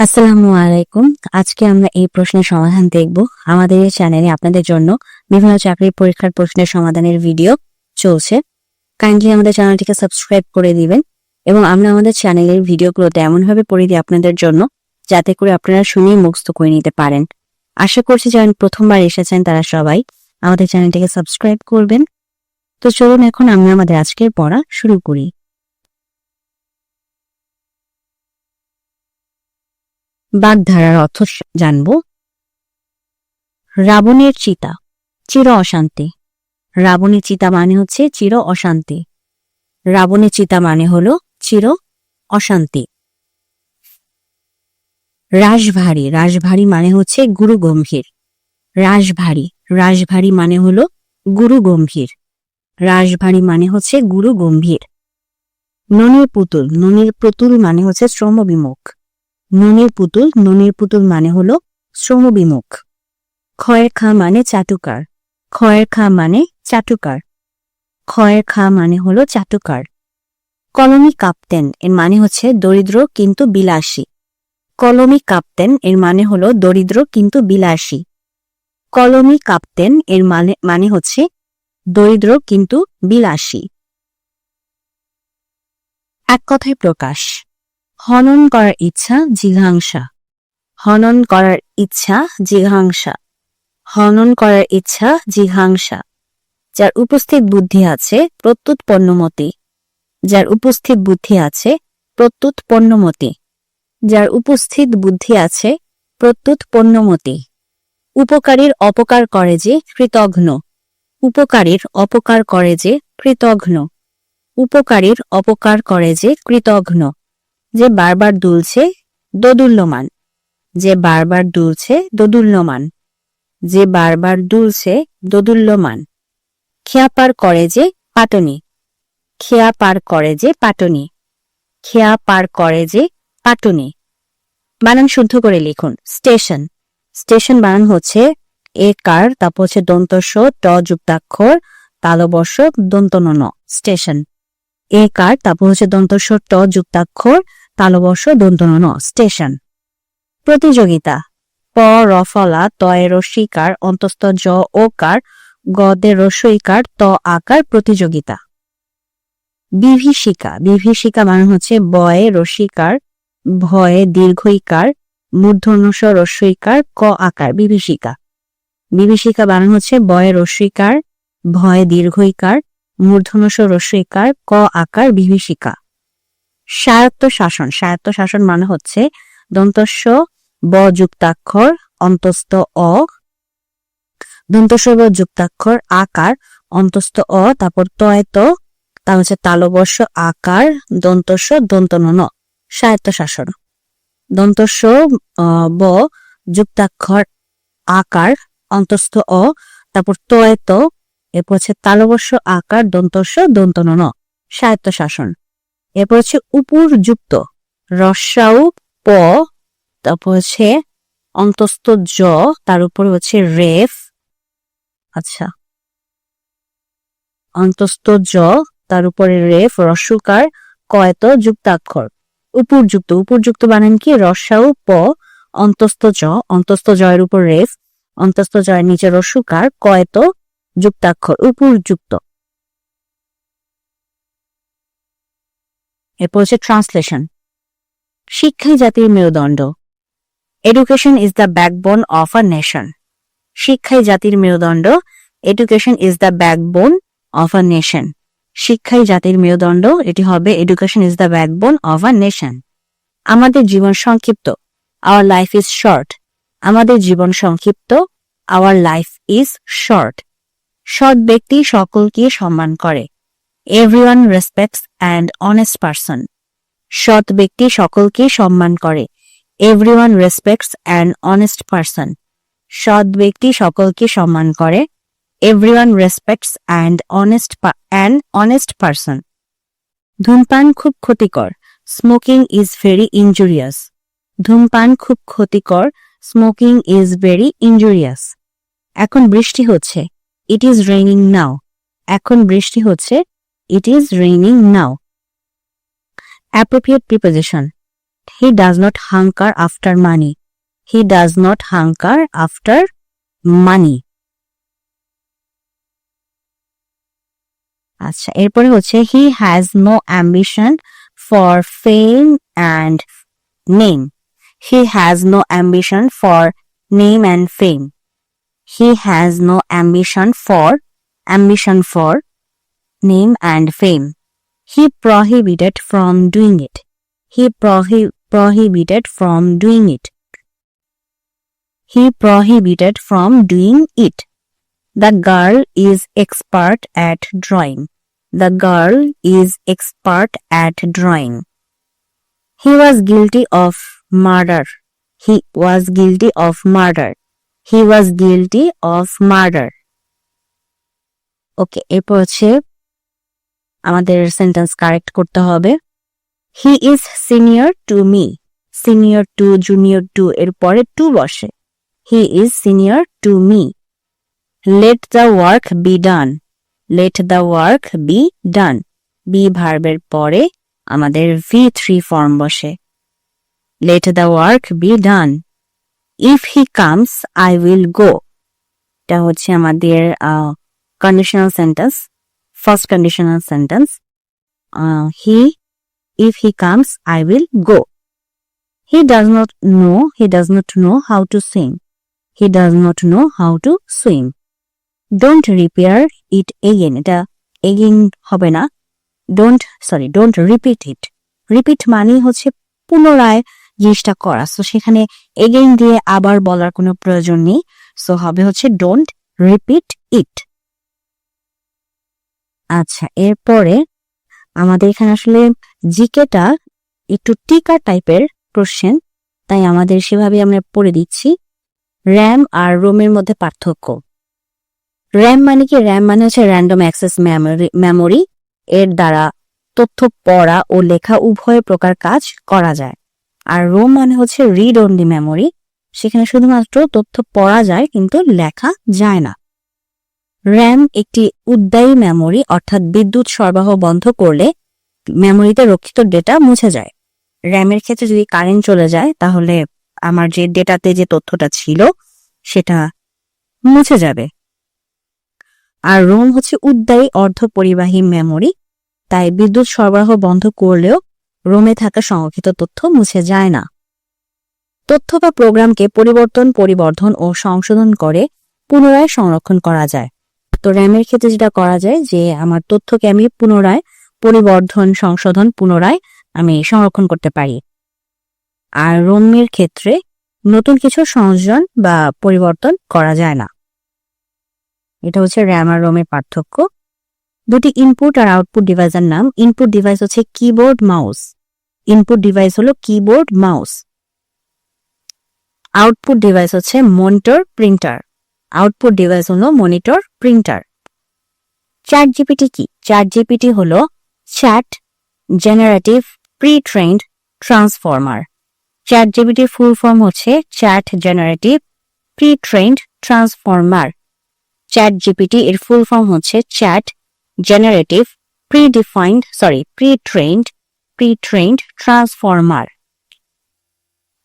আসসালামু আলাইকুম। আজকে আমরা এই প্রশ্নের সমাধান দেখব। আমাদের এই চ্যানেলে আপনাদের জন্য বিভিন্ন চাকরির পরীক্ষার প্রশ্নের সমাধানের ভিডিও চলছে। কাইন্ডলি আমাদের চ্যানেলটিকে সাবস্ক্রাইব করে দিবেন এবং আমরা আমাদের চ্যানেলের ভিডিওগুলোতে এমনভাবে পড়ে দিই আপনাদের জন্য, যাতে করে আপনারা শুনেই মুখস্থ করে নিতে পারেন। আশা করছি যারা প্রথমবার এসেছেন তারা সবাই আমাদের চ্যানেলটিকে সাবস্ক্রাইব করবেন। তো চলুন এখন আমরা আমাদের আজকের পড়া শুরু করি। বাগধারার অর্থ জানব। রাবণের চিতা, চির অশান্তি। রাবণের চিতা মানে হচ্ছে চির অশান্তি। রাবণের চিতা মানে হল চির অশান্তি। রাশভারী রাশভারী মানে হচ্ছে গুরু গম্ভীর। রাশভারী রাশভারী মানে হল গুরু গম্ভীর। রাশভারী মানে হচ্ছে গুরু গম্ভীর। ননির পুতুল ননির পুতুল মানে হচ্ছে শ্রমবিমুখ। ননির পুতুল ননির পুতুল মানে হলো শ্রমবিমুখ। খয়ের খা মানে চাটুকার। খয়ের খা মানে চাটুকার। খয়ের খা মানে হলো চাটুকার। কলমি কাপ্তেন, এর মানে হচ্ছে দরিদ্র কিন্তু বিলাসী। কলমি কাপ্তেন, এর মানে হলো দরিদ্র কিন্তু বিলাসী। কলমি কাপ্তেন, এর মানে মানে হচ্ছে দরিদ্র কিন্তু বিলাসী। এক কথায় প্রকাশ। হনন করার ইচ্ছা, জিঘাংসা। হনন করার ইচ্ছা, জিঘাংসা। হনন করার ইচ্ছা, জিঘাংসা। যার উপস্থিত বুদ্ধি আছে, প্রত্যুত পণ্যমতি। যার উপস্থিত বুদ্ধি আছে, প্রত্যুত পণ্যমতি। যার উপস্থিত বুদ্ধি আছে, প্রত্যুত পণ্যমতি। উপকারীর অপকার করে যে, কৃতঘ্ন। উপকারীর অপকার করে যে, কৃতঘ্ন। উপকারীর অপকার করে যে, কৃতঘ্ন। যে বারবার দুলছে, দোদুল্যমান। যে বারবার দুলছে, দোদুল্যমান। যে বারবার দুলছে, দোদুল্যমান। খেয়া পার করে যে পাটনি। খেয়া পার করে যে পাটনি। খেয়া পার করে যে পাটনি। বানান শুদ্ধ করে লিখুন। স্টেশন। স্টেশন বানান হচ্ছে এ কার, তারপর হচ্ছে দন্তস্ব, ট যুক্তাক্ষর, তালবর্ষ, দন্তনন। স্টেশন। এ কার, তারপর হচ্ছে দন্তস্ব, ট যুক্তাক্ষর তালবর্ষ দন্তনন স্টেশন। প্রতিযোগিতা। প, রফলা তয় রস্বীকার অন্তস্থ জ ও কার গদে রস্বইকার ত, আকার প্রতিযোগিতা। বিভীষিকা। বিভীষিকা মানে হচ্ছে বয়ে রস্বীকার ভয়ে দীর্ঘইকার মূর্ধন্যস রস্বইকার ক, আকার বিভীষিকা। বিভীষিকা বানানো হচ্ছে বয়ে রস্বীকার ভয়ে দীর্ঘইকার মূর্ধন্যস রস্বইকার ক, আকার বিভীষিকা। স্বায়ত্ত শাসন স্বায়ত্ত শাসন মানে হচ্ছে দন্তস্ব, ব যুক্তাক্ষর, অন্তস্থ অ। দন্তস্ব, ব যুক্তাক্ষর, আকার, অন্তস্থ অ, তারপর তয়ত তা হচ্ছে তালবর্ষ, আকার, দন্তস্ব ন স্বায়ত্ত শাসন দন্তস্ব ব, যুক্তাক্ষর, আকার, অন্তস্থ অ, তারপর তয়ত এরপর হচ্ছে তালবর্ষ, আকার, দন্তস্ব ন স্বায়ত্ত শাসন এরপর হচ্ছে উপরযুক্ত। রসাউ, প, তারপর হচ্ছে অন্তস্থ জ, তার উপর হচ্ছে রেফ। আচ্ছা। অন্তস্থ জ, তার উপরে রেফ রস্যকার কয়ত, যুক্তাক্ষর। উপরযুক্ত উপরযুক্ত বানান কি? রসাউ, প, অন্তস্থ জ, অন্তস্থ জয়ের উপর রেফ, অন্তস্থ জয়ের নিচে রসুকার, কয়ত, যুক্তাক্ষর, উপরযুক্ত। এরপর হচ্ছে ট্রান্সলেশন শিক্ষাই জাতির মেরুদণ্ড। Education is the backbone of a nation শিক্ষাই জাতির মেরুদণ্ড। Education is the backbone of a nation শিক্ষাই জাতির মেরুদণ্ড। এটি হবে education is the backbone of a nation আমাদের জীবন সংক্ষিপ্ত। আওয়ার লাইফ ইজ শর্ট আমাদের জীবন সংক্ষিপ্ত। আওয়ার লাইফ ইজ শর্ট সৎ ব্যক্তি সকলকে সম্মান করে। Everyone respects and honest person সৎ ব্যক্তি সকলকে সম্মান করে। Everyone respects and honest person সৎ ব্যক্তি সকলকে সম্মান করে। Everyone respects and honest and honest person ধূমপান খুব ক্ষতিকর। স্মোকিং ইজ ভেরি ইনজুরিয়াস ধূমপান খুব ক্ষতিকর। স্মোকিং ইজ ভেরি ইনজুরিয়াস এখন বৃষ্টি হচ্ছে। ইট ইজ রেইনিং নাও এখন বৃষ্টি হচ্ছে। It is raining now appropriate preposition he does not hanker after money he does not hanker after money আচ্ছা এরপরে হচ্ছে he has no ambition for fame and name he has no ambition for name and fame he has no ambition for ambition for name and fame. He prohibited from doing it. He prohi- prohibited from doing it. He prohibited from doing it. The girl is expert at drawing. The girl is expert at drawing. He was guilty of murder. He was guilty of murder. He was guilty of murder. ওকে এরপর হচ্ছে আমাদের sentence correct করতে হবে। He is senior to me senior to junior to এর পরে to বসে। He is senior to me let the work be done let the work be done be ভার্বের পরে আমাদের ভি থ্রি ফর্ম বসে। Let the work be done if he comes I will go এটা হচ্ছে আমাদের conditional sentence first conditional sentence uh, he if he comes i will go he does not know he does not know how to swim he does not know how to swim don't repair it again এটা again হবে না don't sorry don't repeat it repeat মানে হচ্ছে পুনরায় জিনিসটা করা so সেখানে again দিয়ে আবার বলার কোনো প্রয়োজন নেই সো হবে হচ্ছে ডোন্ট রিপিট ইট আচ্ছা এরপরে আমাদের এখানে আসলে জিকেটা একটু টিকা টাইপের কোশ্চেন তাই আমাদের সেভাবে আমরা পড়ে দিচ্ছি। র্যাম আর রোমের মধ্যে পার্থক্য। র্যাম মানে কি? র্যাম মানে হচ্ছে র্যান্ডম অ্যাক্সেস মেমোরি মেমোরি এর দ্বারা তথ্য পড়া ও লেখা উভয় প্রকার কাজ করা যায়। আর রোম মানে হচ্ছে রিড অনলি মেমোরি সেখানে শুধুমাত্র তথ্য পড়া যায় কিন্তু লেখা যায় না। র্যাম একটি উদ্দায়ী মেমোরি অর্থাৎ বিদ্যুৎ সরবরাহ বন্ধ করলে মেমোরিতে রক্ষিত ডেটা মুছে যায়। র্যামের ক্ষেত্রে যদি কারেন্ট চলে যায়, তাহলে আমার যে ডেটাতে যে তথ্যটা ছিল, সেটা মুছে যাবে। আর রোম হচ্ছে উদ্দায়ী অর্ধ পরিবাহী মেমোরি তাই বিদ্যুৎ সরবরাহ বন্ধ করলেও রোমে থাকা সংরক্ষিত তথ্য মুছে যায় না। তথ্য বা প্রোগ্রামকে পরিবর্তন, পরিবর্ধন ও সংশোধন করে পুনরায় সংরক্ষণ করা যায়। তো র্যামের ক্ষেত্রে যেটা করা যায় যে, আমার তথ্যকে আমি পুনরায় পরিবর্ধন, সংশোধন পুনরায় আমি সংরক্ষণ করতে পারি। আর রোমের ক্ষেত্রে নতুন কিছু সংযোজন বা পরিবর্তন করা যায় না। এটা হচ্ছে র্যাম আর রোমের পার্থক্য। দুটি ইনপুট আর আউটপুট ডিভাইসের নাম। ইনপুট ডিভাইস হচ্ছে কিবোর্ড মাউস ইনপুট ডিভাইস হলো কিবোর্ড মাউস আউটপুট ডিভাইস হচ্ছে মনিটর প্রিন্টার আউটপুট ডিভাইস হলো মনিটর প্রিন্টার চ্যাট জিপিটি কি? চ্যাট জিপিটি হলো chat generative pre trained transformer chat জিপিটির full form হচ্ছে chat generative pre trained transformer chat GPT এর full form হচ্ছে chat generative pre defined sorry pre trained pre trained transformer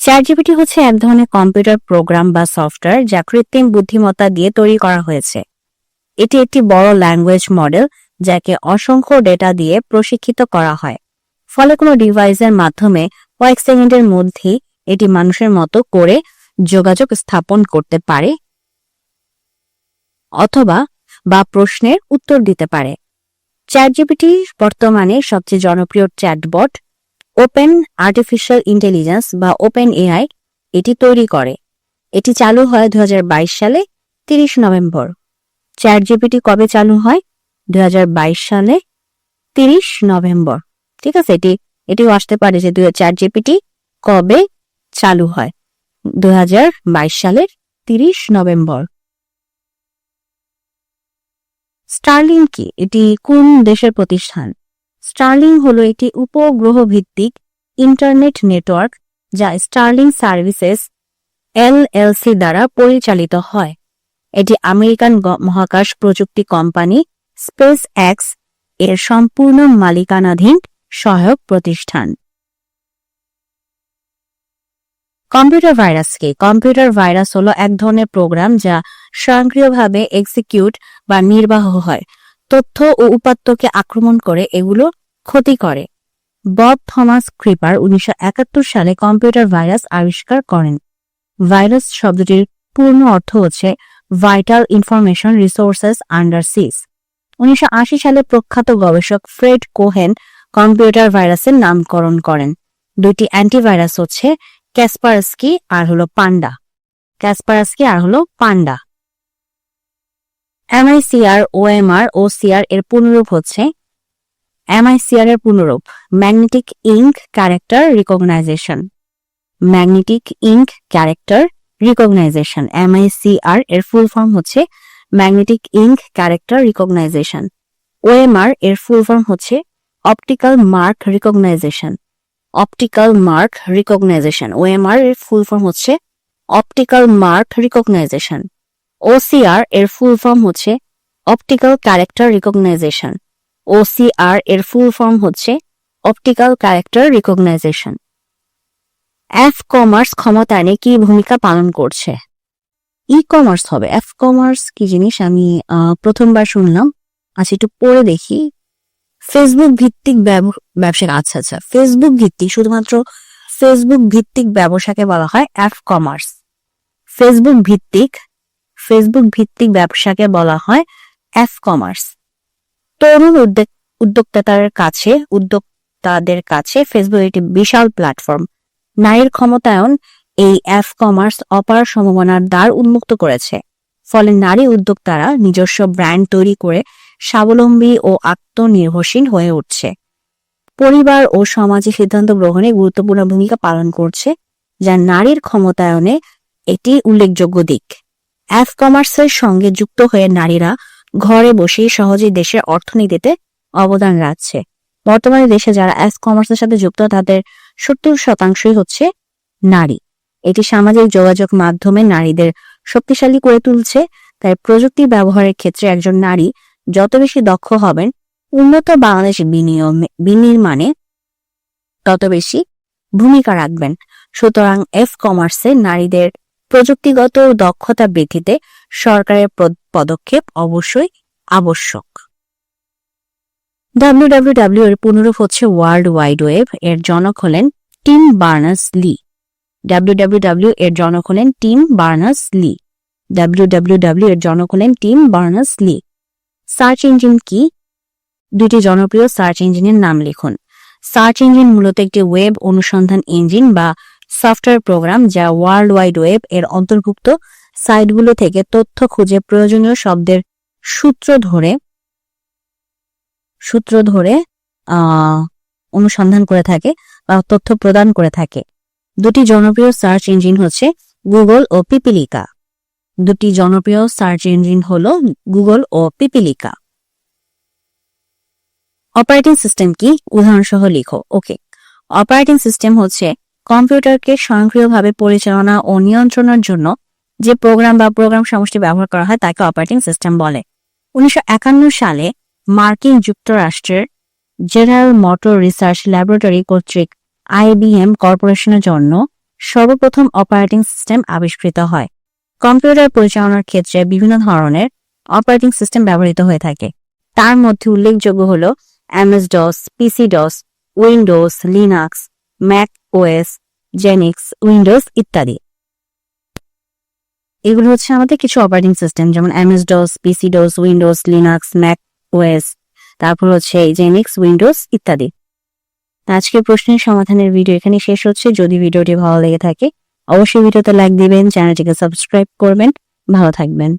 ChatGPT হচ্ছে এক ধরনের computer program বা software যা কৃত্রিম বুদ্ধিমত্তা দিয়ে তৈরি করা হয়েছে। এটি একটি বড় ল্যাঙ্গুয়েজ মডেল যাকে অসংখ্য ডেটা দিয়ে প্রশিক্ষিত করা হয়। ফলে কোনো ডিভাইসের মাধ্যমে কয়েক সেকেন্ডের মধ্যেই এটি মানুষের মতো করে যোগাযোগ স্থাপন করতে পারে অথবা বা প্রশ্নের উত্তর দিতে পারে। চ্যাটজিপিটি বর্তমানে সবচেয়ে জনপ্রিয় চ্যাটবট ওপেন আর্টিফিশিয়াল ইন্টেলিজেন্স বা ওপেন এআই এটি তৈরি করে। এটি চালু হয় দুই হাজার বাইশ সালে তিরিশ নভেম্বর। চ্যাট জিপিটি কবে চালু হয়? দুই হাজার বাইশ সালে তিরিশ নভেম্বর। ঠিক আছে, এটি, এটিও আসতে পারে যে চ্যাট জিপিটি কবে চালু হয়। দুই হাজার বাইশ সালের তিরিশ নভেম্বর। স্টার্লিং কি? এটি কোন দেশের প্রতিষ্ঠান? স্টার্লিং হলো একটি উপগ্রহ ভিত্তিক ইন্টারনেট নেটওয়ার্ক যা স্টার্লিং সার্ভিসেস এলএলসি দ্বারা পরিচালিত হয়। এটি আমেরিকান মহাকাশ প্রযুক্তি কোম্পানি স্পেস এক্সের সম্পূর্ণ মালিকানাধীন সহায়ক প্রতিষ্ঠান। কম্পিউটার ভাইরাস কি? কম্পিউটার ভাইরাস হলো এক ধরনের প্রোগ্রাম যা স্বয়ংক্রিয়ভাবে এক্সিকিউট বা নির্বাহ হয়। তথ্য ও উপাত্তকে আক্রমণ করে এগুলো ক্ষতি করে। বব থমাস ক্রিপার উনিশশো একাত্তর সালে কম্পিউটার ভাইরাস আবিষ্কার করেন। ভাইরাস শব্দটির পূর্ণ অর্থ হচ্ছে vital information resources under seize উনিশশো আশি সালে প্রখ্যাত গবেষক ফ্রেড কোহেন কম্পিউটার ভাইরাসের নামকরণ করেন। দুইটি অ্যান্টিভাইরাস হচ্ছে ক্যাসপারস্কি আর হলো পান্ডা। ক্যাসপারস্কি আর হলো পান্ডা। এমআইসিআর ওএমআর ও সিআর এর পুনরূপ হচ্ছে এমআইসিআর এর পুনরূপ magnetic ink character recognition magnetic ink character recognition MICR এর ফুল ফর্ম হচ্ছে magnetic ink character recognition OMR এর ফুল ফর্ম হচ্ছে optical mark recognition optical mark recognition OMR এর ফুল ফর্ম হচ্ছে অপটিক্যাল মার্ক রিকগনাইজেশন ওসিআর এর full form হচ্ছে optical character recognition OCR এর full form হচ্ছে optical character recognition F commerce ক্ষমতা ক্ষমতায়নে কি ভূমিকা পালন করছে? ই কমার্স হবে। এফ কমার্স কি জিনিস? আমি প্রথমবার শুনলাম। আচ্ছা একটু পড়ে দেখি। ফেসবুক ভিত্তিক ব্যব- ব্যবসা আচ্ছা আচ্ছা। ফেসবুক ভিত্তিক, শুধুমাত্র ফেসবুক ভিত্তিক ব্যবসাকে বলা হয় অ্যাপ কমার্স ফেসবুক ভিত্তিক ফেসবুক ভিত্তিক ব্যবসাকে বলা হয় অ্যাপ কমার্স তরুণ উদ্যোগ উদ্যোক্তাদের কাছে উদ্যোক্তাদের কাছে ফেসবুক একটি বিশাল প্ল্যাটফর্ম নারীর ক্ষমতায়ন এই অ্যাপ কমার্স অপার সম্ভাবনার দ্বার উন্মুক্ত করেছে। ফলে নারী উদ্যোক্তারা নিজস্ব ব্র্যান্ড তৈরি করে স্বাবলম্বী ও আত্মনির্ভরশীল হয়ে উঠছে। পরিবার ও সমাজে সিদ্ধান্ত গ্রহণে গুরুত্বপূর্ণ ভূমিকা পালন করছে, যা নারীর ক্ষমতায়নে একটি উল্লেখযোগ্য দিক। অ্যাপ কমার্সের সঙ্গে যুক্ত হয়ে নারীরা ঘরে বসেই সহজেই দেশের অর্থনীতিতে অবদান রাখছে। বর্তমানে দেশে যারা অ্যাপ কমার্সের সাথে যুক্ত, তাদের সত্তর শতাংশই হচ্ছে নারী। এটি সামাজিক যোগাযোগ মাধ্যমে নারীদের শক্তিশালী করে তুলছে। তাই প্রযুক্তি ব্যবহারের ক্ষেত্রে একজন নারী যত বেশি দক্ষ হবেন, উন্নত বাংলাদেশ বিনিয়োগ বিনির্মাণে তত বেশি ভূমিকা রাখবেন। সুতরাং এফ কমার্সে নারীদের প্রযুক্তিগত দক্ষতা বৃদ্ধিতে সরকারের পদক্ষেপ অবশ্যই আবশ্যক। ডাব্লিউডাব্লিউডাব্লিউ এর পুনরূপ হচ্ছে ওয়ার্ল্ড ওয়াইড ওয়েব এর জনক হলেন টিম বার্নাস লি। ডাব্লিউডাব্লিউডাব্লিউ এর জনক হলেন টিম বার্নাস লি। ডাব্লিউডাব্লিউডাব্লিউ এর জনক হলেন Tim Berners Lee. Search engine কি? দুটি জনপ্রিয় সার্চ ইঞ্জিনের নাম লিখুন। সার্চ ইঞ্জিন মূলত একটি ওয়েব অনুসন্ধান ইঞ্জিন বা সফটওয়্যার প্রোগ্রাম যা ওয়ার্ল্ড ওয়াইড ওয়েব এর অন্তর্ভুক্ত সাইটগুলো থেকে তথ্য খুঁজে প্রয়োজনীয় শব্দের সূত্র ধরে সূত্র ধরে অনুসন্ধান করে থাকে বা তথ্য প্রদান করে থাকে। দুটি জনপ্রিয় সার্চ ইঞ্জিন হচ্ছে গুগল ও পিপিলিকা দুটি জনপ্রিয় সার্চ ইঞ্জিন হল গুগল ও পিপিলিকা অপারেটিং সিস্টেম কি? উদাহরণসহ লিখো। ওকে। অপারেটিং সিস্টেম হচ্ছে কম্পিউটারকে স্বয়ংক্রিয়ভাবে পরিচালনা ও নিয়ন্ত্রণের জন্য যে প্রোগ্রাম বা প্রোগ্রাম সমষ্টি ব্যবহার করা হয় তাকে অপারেটিং সিস্টেম বলে। উনিশশো সালে মার্কিন যুক্তরাষ্ট্রের জেনারেল মোটর রিসার্চ ল্যাবরেটরি কর্তৃক আইবিএম কর্পোরেশনের জন্য সর্বপ্রথম অপারেটিং সিস্টেম আবিষ্কৃত হয়। কম্পিউটার পরিচালনার ক্ষেত্রে বিভিন্ন ধরনের অপারেটিং সিস্টেম ব্যবহৃত হয়ে থাকে। তার মধ্যে উল্লেখযোগ্য হল MS DOS PC DOS Windows, Linux Mac OS Xenix Windows ইত্যাদি। এগুলো হচ্ছে আমাদের কিছু অপারেটিং সিস্টেম যেমন MS DOS PC DOS Windows Linux Mac OS তারপর হচ্ছে জেনিক্স উইন্ডোজ ইত্যাদি। আজকের প্রশ্নের সমাধানের ভিডিও এখানে শেষ হচ্ছে। যদি ভিডিওটি ভালো লেগে থাকে, অবশ্যই ভিডিওতে লাইক দিবেন চ্যানেলটিকে সাবস্ক্রাইব করবেন। ভালো থাকবেন।